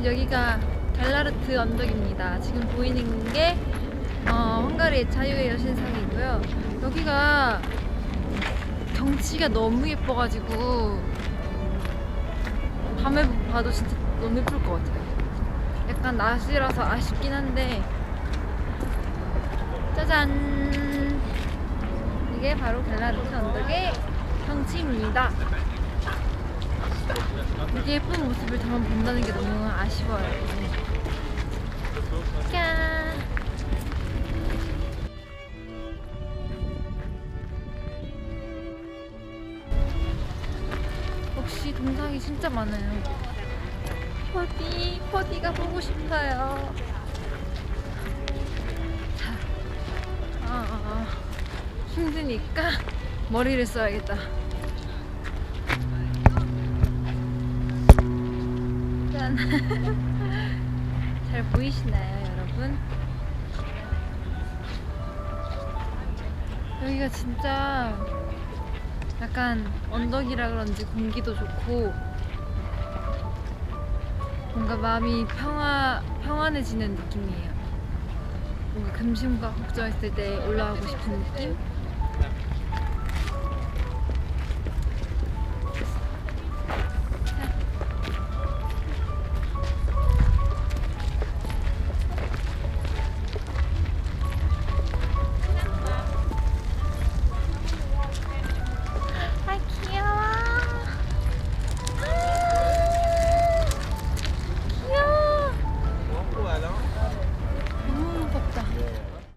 여러분 여기가 달라르트 언덕입니다. 지금 보이는 게 어, 헝가리의 자유의 여신상이고요. 여기가 경치가 너무 예뻐가지고 밤에 봐도 진짜 너무 예쁠 것 같아요. 약간 낮이라서 아쉽긴 한데 짜잔 이게 바로 달라르트 언덕의 경치입니다. 이렇게 예쁜 모습을 저만 본다는 게 너무 아쉬워요. 짠! 역시 동상이 진짜 많아요. 퍼디, 퍼디가 보고 싶어요. 자, 아, 아, 아. 힘드니까 머리를 써야겠다. 짠. 잘 보이시나요, 여러분? 여기가 진짜 약간 언덕이라 그런지 공기도 좋고 뭔가 마음이 평화 평안해지는 느낌이에요. 뭔가 금심과 걱정했을 때 올라가고 싶은 느낌?